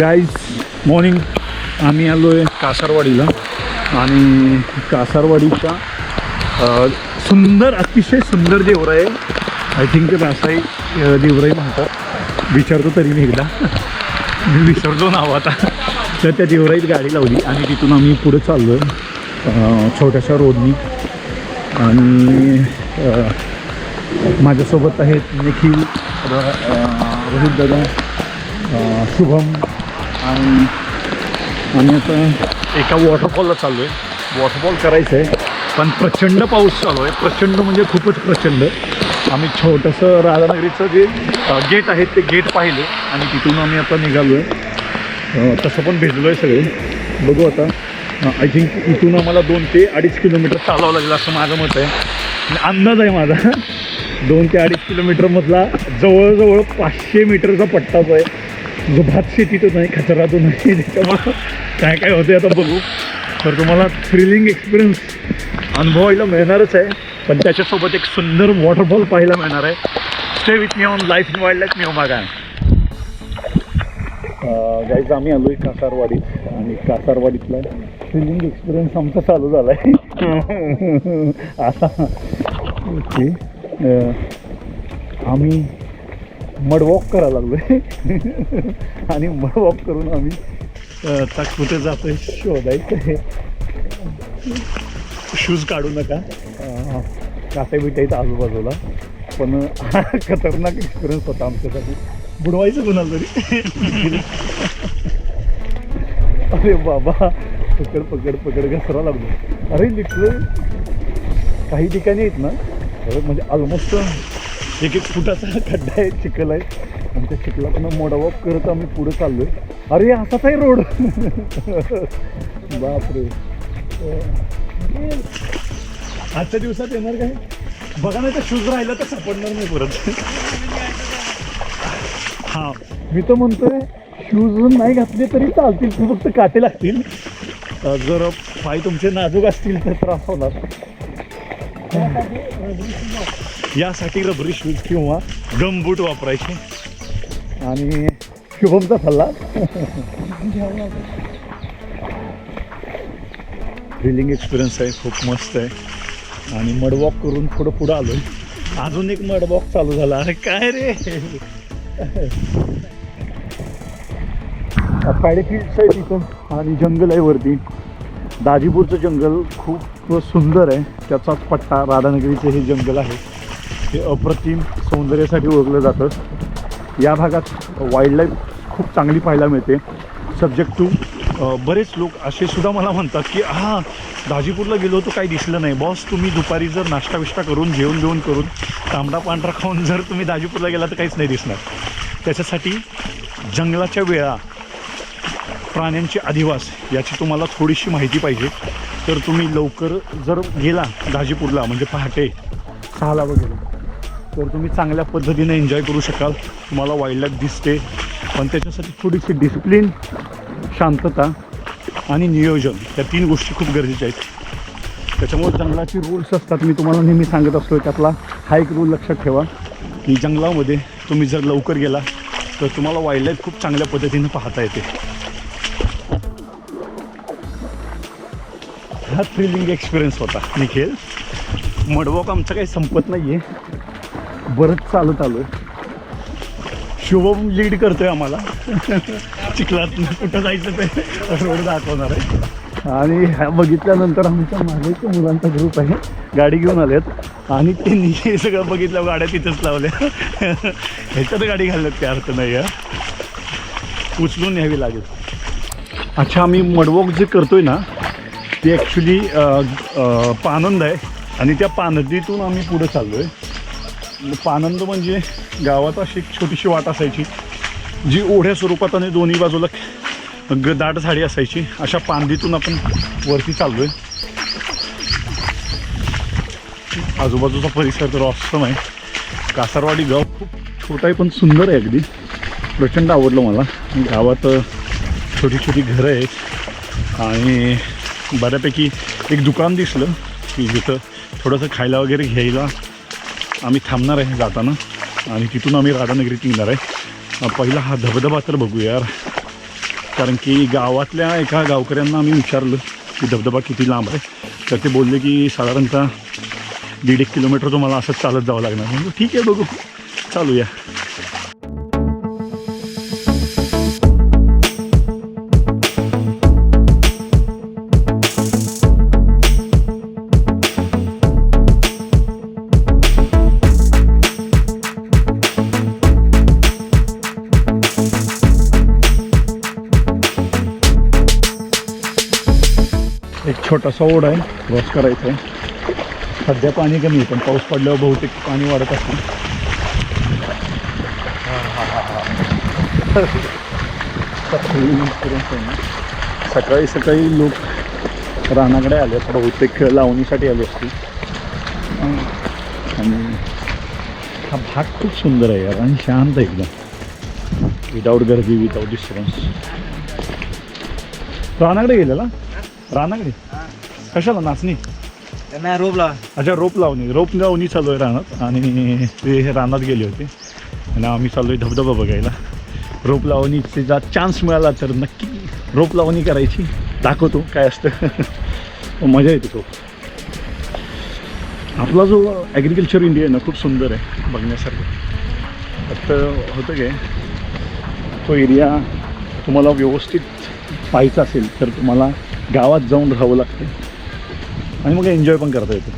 Guys morning आम्ही आलो आहे कासारवाडीला आणि कासारवाडीचा सुंदर अतिशय सुंदर देवराई. आहे आय थिंक ते रासाई अ, देवराई म्हणतात. विचारतो तरी मी एकदा. मी विसरतो नाव आता. तर त्या देवराईत गाडी लावली आणि तिथून आम्ही पुढे चाललो आहे छोट्याशा रोडनी आणि माझ्यासोबत आहेत निखिल र- रोहित दादा शुभम आणि आम्ही आता एका वॉटरफॉलला चाललो आहे वॉटरफॉल करायचं आहे पण प्रचंड पाऊस चालू आहे. प्रचंड म्हणजे खूपच प्रचंड. आम्ही छोटंसं राधानगरीचं जे गेट आहे ते गेट पाहिले आणि तिथून आम्ही आता निघालो आहे तसं पण भेटलो आहे सगळे. बघू आता. आय थिंक इथून आम्हाला दोन ते अडीच किलोमीटर चालावं लागेल असं माझं मत आहे. अंदाज आहे माझा. दोन ते अडीच किलोमीटरमधला जवळजवळ पाचशे मीटरचा पट्टाच आहे. जो भात शेतीतच नाही खचरातून नाही त्याच्यामुळं काय काय होते आता बघू. तर तुम्हाला थ्रिलिंग एक्सपिरियन्स अनुभवायला मिळणारच आहे. पण त्याच्यासोबत एक सुंदर वॉटरफॉल पाहायला मिळणार आहे. Stay with me on life in wild life मी मागा गाईज आम्ही आलो आहे कासारवाडीत. आणि कासारवाडीतला थ्रिलिंग एक्सपिरियन्स आमचा चालू झाला आहे आता ओके. आम्ही मडवॉक करायला लागलो आहे आणि मडवॉक करून आम्ही आता कुठे जातो आहे शोधायचं आहे शूज काढू नका. अं, काटे आजूबाजूला. पण खतरनाक एक्सपिरियन्स होता आमच्यासाठी. बुडवायचं कुणाला तरी? अरे बाबा पकड पकड पकड घसरा लागलो. अरे लिटरल काही ठिकाणी आहेत ना अरे म्हणजे ऑलमोस्ट एक एक फुटाचा खड्डा आहे चिखल आहे आणि त्या चिखलातनं मोडावॉक करत आम्ही पुढे चाललोय. अरे असाच आहे रोड बापरे. आजच्या दिवसात येणार काय? बघा नाही तर शूज राहिलं तर सापडणार नाही परत. हा. मी तर म्हणतोय शूज नाही घातले तरी चालतील. फक्त काटे लागतील. जर पाय तुमचे नाजूक असतील तर त्रास होणार. यासाठी रबरी शूज किंवा गमबूट वापरायचे. आणि शुभमचा सल्ला. थ्रिलिंग एक्सपिरियन्स आहे खूप मस्त आहे. आणि मडवॉक करून थोडं पुढं आलोय. अजून एक मडवॉक चालू झाला. अरे काय रे? पॅडेफिल्ड्स आहे तिथं आणि जंगल आहे वरती. दाजीपूरचं जंगल खूप सुंदर आहे. त्याचाच पट्टा राधानगरीचं हे जंगल आहे. हे अप्रतिम सौंदर्यासाठी ओळखलं जातं. या भागात वाईल्डलाईफ खूप चांगली पाहायला मिळते. सब्जेक्ट टू बरेच लोक असे सुद्धा मला म्हणतात की हां दाजीपूरला गेलो होतो काही दिसलं नाही. बॉस तुम्ही दुपारी जर नाश्ता विष्टा करून जेवण जेवण करून तांबडा पांढरा खाऊन जर तुम्ही दाजीपूरला गेला तर काहीच नाही दिसणार. त्याच्यासाठी जंगलाच्या वेळा प्राण्यांचे अधिवास याची तुम्हाला थोडीशी माहिती पाहिजे. तर तुम्ही लवकर जर गेला दाजीपूरला म्हणजे पहाटे सहाला वगैरे तर तुम्ही चांगल्या पद्धतीने एन्जॉय करू शकाल. तुम्हाला वाईल्ड लाईफ दिसते. पण त्याच्यासाठी थोडीशी डिसिप्लिन शांतता आणि नियोजन या तीन गोष्टी खूप गरजेच्या आहेत. त्याच्यामुळे जंगलाची रूल्स असतात मी तुम्हाला नेहमी सांगत असतो त्यातला हा एक रूल लक्षात ठेवा. की जंगलामध्ये तुम्ही जर लवकर गेला तर तुम्हाला वाईल्ड लाईफ खूप चांगल्या पद्धतीनं पाहता येते. हा थ्रिलिंग एक्सपिरियन्स होता निखिल. मडवॉक आमचं काही संपत नाही आहे बरंच चालत आलो आहे शुभम लीड करतोय आम्हाला. चिखलात कुठं जायचं ते रोड दाखवणार आहे. आणि ह्या बघितल्यानंतर आमच्या मागेच्या मुलांचा ग्रुप आहे. गाडी घेऊन आलेत. आणि त्यांनी हे सगळं बघितलं गाड्या तिथंच लावल्या. ह्याच्यात गाडी घालण्यात काय अर्थ नाही आहे. उचलून न्यावी लागेल. अच्छा आम्ही मडवॉक जे करतोय ना ते ॲक्च्युली पानंद आहे. आणि त्या पानदीतून आम्ही पुढं चाललो आहे पानंद म्हणजे गावात अशी एक छोटीशी वाट असायची जी ओढ्या स्वरूपात आणि दोन्ही बाजूला ग दाट झाडी असायची. अशा पांदीतून आपण वरती चाललो आहे आजूबाजूचा परिसर तर ऑसम आहे. कासारवाडी गाव खूप छोटा आहे पण सुंदर आहे अगदी. प्रचंड आवडलं मला. गावात छोटी छोटी घरं आहेत. आणि बऱ्यापैकी एक दुकान दिसलं की जिथं थोडंसं खायला वगैरे घ्यायला आम्ही थांबणार आहे जाताना आणि तिथून आम्ही राधानगरीत निघणार आहे. पहिला हा धबधबा तर बघू यार. कारण की गावातल्या एका गावकऱ्यांना आम्ही विचारलं की धबधबा किती लांब आहे. तर ते बोलले की साधारणतः दीड एक किलोमीटर तुम्हाला असंच चालत जावं लागणार. म्हणून ठीक आहे बघू. चालूया. एक ओढ आहे क्रॉस करायचा आहे. सध्या पाणी कमी आहे पण पाऊस पडल्यावर बहुतेक पाणी वाढत असतं. सकाळी सकाळी लोक रानाकडे आले बहुतेक लावणीसाठी आले असतील. आणि हा भाग खूप सुंदर आहे यार आणि शांत आहे एकदम. विदाऊट गर्दी विदाऊट डिस्टर्बन्स रानाकडे गेलेला? रानाकडे? कशाला नाचणी? त्यांना रोप लावा. अच्छा रोप लावणी. रोप लावणी चालू आहे रानात. आणि ते रानात गेले होते. आणि आम्ही चाललो आहे धबधबा बघायला. रोप लावणीचा चान्स मिळाला तर नक्की रोप लावणी करायची. दाखवतो काय असतं. मजा येते खूप. आपला जो ॲग्रिकल्चर इंडिया आहे ना खूप सुंदर आहे बघण्यासारखं. फक्त होतं काय तो एरिया तुम्हाला व्यवस्थित पाहायचा असेल तर तुम्हाला गावात जाऊन राहावं लागतं. आणि मग एन्जॉय पण करता येतो.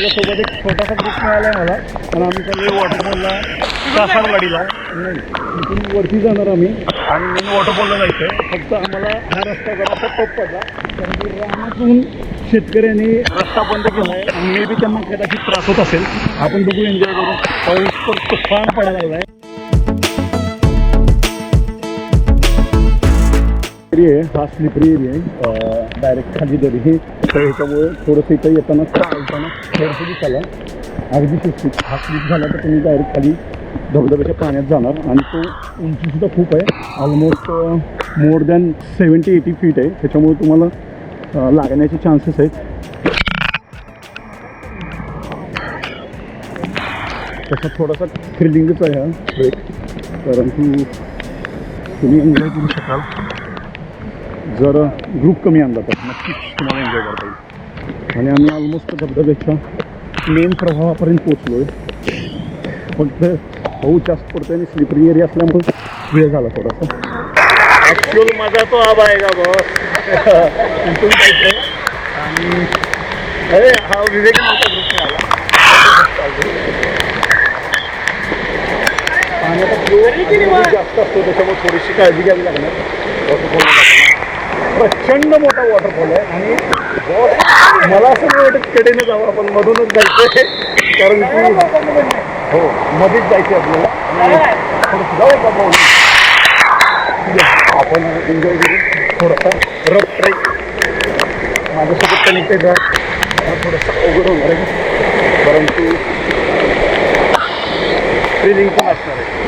माझ्यासोबत एक छोटासा ग्रुप मिळाला आहे मला. आणि आम्ही चाललो वॉटरफॉलला कासारवाडीला नाही इथून वरती जाणार आम्ही. आणि मेन वॉटरफॉलला जायचं आहे फक्त आम्हाला हा रस्ता जरासा टप पडला. कारण की रानातून शेतकऱ्यांनी रस्ता बंद केला आहे मे बी त्यांना कदाचित त्रास होत असेल. आपण बघू एन्जॉय करू. पाऊस तर तुफान पडायला लागला आहे हा स्लिपरी एरिया आहे. डायरेक्ट खाली दरी हे तर ह्याच्यामुळे थोडंसं इथं येताना चालताना थोडंसं दिसायला अगदी सुस्थित हा स्लिप झाला तर तुम्ही डायरेक्ट खाली धबधब्याच्या पाण्यात जाणार. आणि तो उंचीसुद्धा खूप आहे. Almost more than seventy eighty feet आहे. त्याच्यामुळे तुम्हाला लागण्याचे चान्सेस आहेत. तसा थोडासा थ्रिलिंगच आहे हा ब्रेक कारण की तुम्ही एन्जॉय करू शकाल. जर ग्रुप कमी आणला तर नक्कीच तुम्हाला एन्जॉय करता येईल. आणि आम्ही ऑलमोस्ट धबधब्याच्या मेन प्रभावापर्यंत पोचलो आहे फक्त पाऊस जास्त पडतोय आणि स्लिपरी एरिया असल्यामुळे वेळ झाला थोडासा. ॲक्च्युअल माझा तो आबा आहे का जायचं आणि अरे हा विवेक नव्हता ग्रुप मिळाला पाण्याचा फ्लो जास्त असतो त्याच्यामुळे थोडीशी काळजी घ्यावी लागणार. प्रचंड मोठा वॉटरफॉल आहे आणि मला असं नाही वाटत कडेने जावं आपण मधूनच जायचंय. कारण की हो मध्येच जायचं आपल्याला. जाऊ का आपण एन्जॉय करू. थोडासा रफ ट्रेक माझ्यासोबत कनेक्टेड राहा हा थोडासा अवघड होणार आहे. परंतु ट्रेनिंग पण असणार आहे.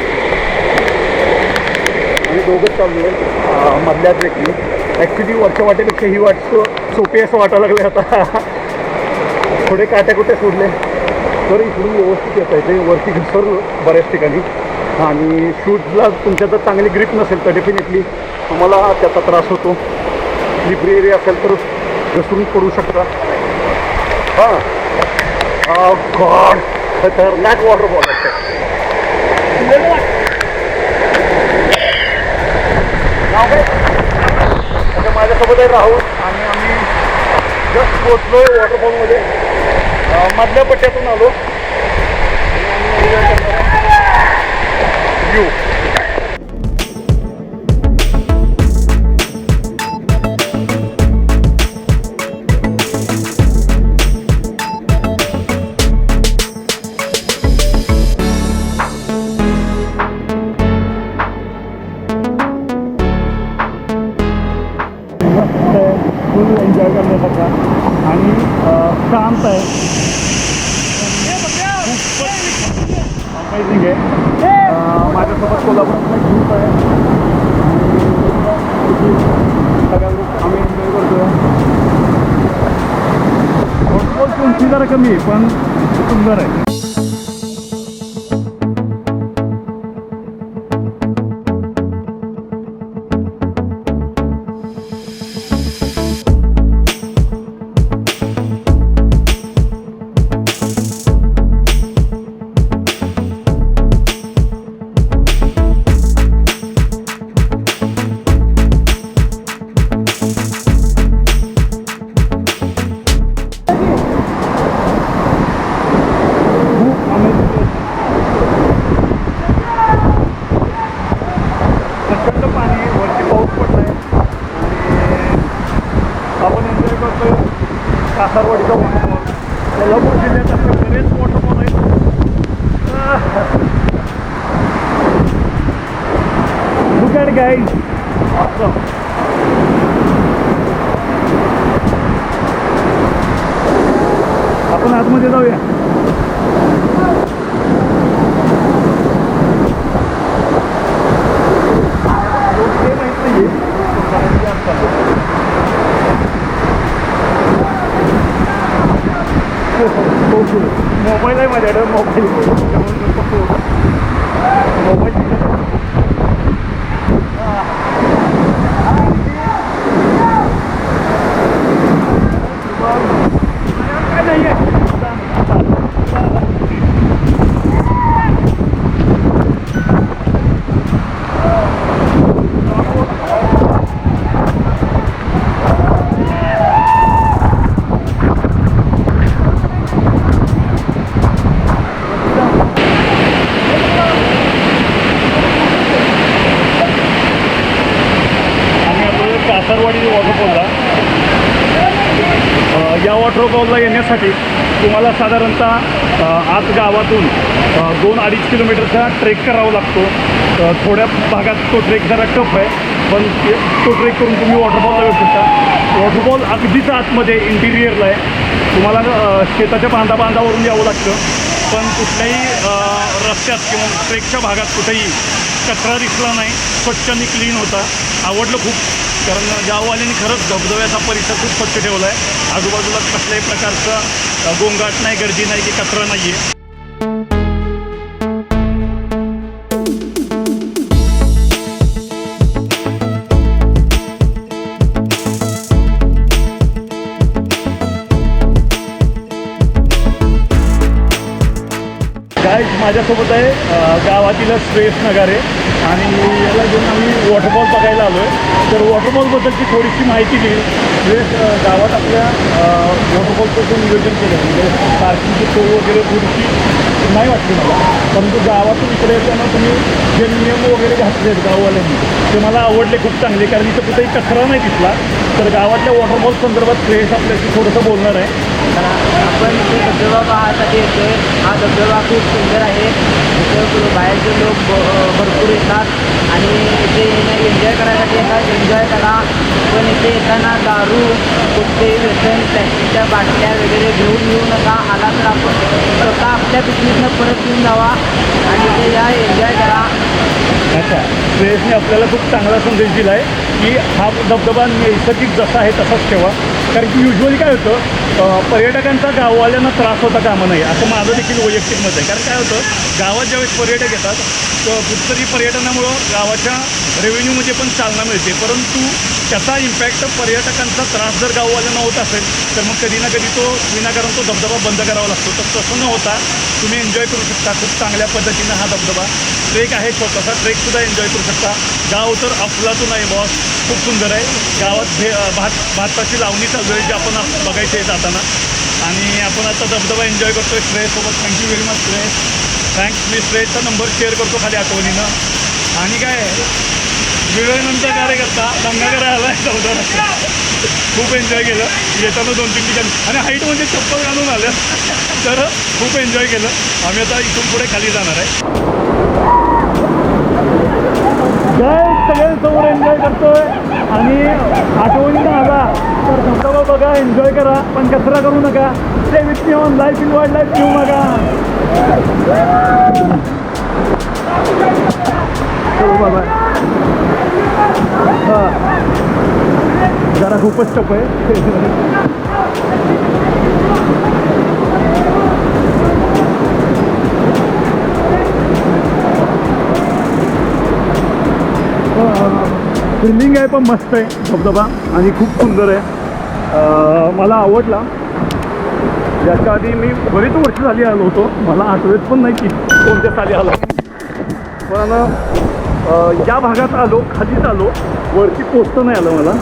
आम्ही दोघंच चाललो आहे मधल्या ट्रेकनी ॲक्च्युली वरच्या वाटेपेक्षा ही वाट सोपी असं वाटायला लागलं आता. थोडे काट्याकुटे सोडले? तर इकडून व्यवस्थित असताय ते वरती घसरलो बऱ्याच ठिकाणी. आणि शूजला तुमच्या जर चांगली ग्रीप नसेल तर डेफिनेटली तुम्हाला त्याचा त्रास होतो. स्लिपरी एरिया असेल तर घसरून पडू शकता. हां. गॉड oh खतरनाक वॉटरफॉल आहे. नाव अच्छा माझ्यासोबत आहे राहुल आणि आम्ही जस्ट पोचलो वॉटरफॉलमध्ये मधल्या पट्ट्यातून आलो. आणि आम्ही enjoy करणार व्ह्यू कमी आहे पण सुंदर आहे. आपण आतमध्ये जाऊया ते माहीत नाहीये. कारण की आता- हो, हो, हो, हो. मोबाईल आहे माझ्याकडे मोबाईल त्यामुळे नको फोन. मोबाईल तिकडे. काय नाही आम्ही आलो कासारवाडी वॉटरफॉलला अ, या वॉटरफॉलला तुम्हाला साधारणतः आज गावातून दोन अडीच किलोमीटरचा ट्रेक करावा लागतो. थोड्या भागात तो ट्रेक जरा टफ आहे पण तो ट्रेक करून तुम्ही वॉटरफॉलला येऊ शकता. वॉटरफॉल अगदीच आतमध्ये इंटिरियरला आहे. तुम्हाला शेताच्या बांधा बांधावरून यावं लागतं पण कुठल्याही रस्त्यात किंवा ट्रेकच्या भागात कुठेही कचरा दिसला नाही स्वच्छ आणि क्लीन होता. आवडलं खूप. कारण गाववाल्यांनी खरंच धबधब्याचा परिसर खूप स्वच्छ ठेवला आहे. आजूबाजूला कसल्याही प्रकारचा गोंगाट नाही गर्दी नाही की कचरा नाही आहे काय माझ्यासोबत आहे गावातील श्रेयस नगारे. आणि याला घेऊन आम्ही वॉटरफॉल बघायला आलो आहे तर वॉटरफॉलबद्दलची थोडीशी माहिती दिली म्हणजे गावात आपल्या वॉटरफॉलचं नियोजन केलं. म्हणजे पार्किंगची सोय वगैरे थोडीशी नाही वाटली मला. परंतु गावातून इकडे येताना तुम्ही जे नियम वगैरे घातले आहेत गाववाल्यांनी ते मला आवडले खूप चांगले. कारण इथं कुठेही कचरा नाही दिसला. तर गावातल्या वॉटरफॉल संदर्भात श्रेयस आपल्याशी थोडंसं बोलणार आहे. आपण इथे धबधबा पाहण्यासाठी येतोय. हा धबधबा खूप सुंदर आहे. इथे बाहेरचे लोक ब- भरपूर येतात. आणि इथे येणं एन्जॉय करायसाठी येतात एन्जॉय करा. पण इथे येताना दारू कुठे व्यसन प्लॅस्टिकच्या बाटल्या वगैरे घेऊन येऊ नका. आला तर आपण स्वतः आपल्या पिकनिकनं परत येऊन जावा. आणि ते या एन्जॉय करा. अच्छा. श्रेयसने आपल्याला खूप चांगला संदेश दिला आहे की हा धबधबा नैसर्गिक जसा आहे तसाच ठेवा. कारण की युजली काय होतं पर्यटकांचा गाववाल्यांना त्रास होता कामा नाही असं माझं देखील वैयक्तिक मत आहे. कारण काय होतं गावात ज्यावेळेस पर्यटक येतात कुठतरी कुठतरी असल्यामुळं गावाच्या रेव्हेन्यूमध्ये पण चालना मिळते. परंतु त्याचा इम्पॅक्ट पर्यटकांचा त्रास जर गाववाल्यांना होत असेल तर मग कधी ना कधी तो विनाकारण तो धबधबा बंद करावा लागतो. तर तसं न होता तुम्ही एन्जॉय करू शकता. खूप चांगल्या पद्धतीनं हा धबधबा. ट्रेक आहे छोटासा. ट्रेकसुद्धा एन्जॉय करू शकता. गाव तर अफलातून आहे बॉस खूप सुंदर आहे. गावात भे भात भाताची लावणी चालू आहे जी आपण बघायचे आहे जाताना. आणि आपण आता धबधबा एन्जॉय करतोय. श्रेयसोबत thank you very much Shreyas thanks मी श्रेयसचा नंबर शेअर करतो खाली आठवणीनं. आणि काय? वेळेनंतर विवेकानंद कार्यकर्ता दंगा करायला आला चौदा खूप एन्जॉय केलं. येताना दोन तीन ठिकाणी. आणि हाईट म्हणजे चप्पल घालून आलं. तर खूप एन्जॉय केलं. आम्ही आता इथून पुढे खाली जाणार आहे. जय सगळ्यांसमोर एन्जॉय करतोय. आणि आठवणी आला तर धबधबा बघा एन्जॉय करा. पण कचरा करू नका. ते with me on life in wild life घेऊ नका. चलो बाबा हां जरा खूपच टप आहे फिलिंग आहे पण मस्त आहे. धबधबा आणि खूप सुंदर आहे. मला आवडला. याच्या आधी मी बरीच वर्ष झाली आलो होतो. मला आठवत पण नाही की कोणत्या साली आलो. पण या भागात आलो खालीच आलो. वरती पोचतं नाही आलं मला.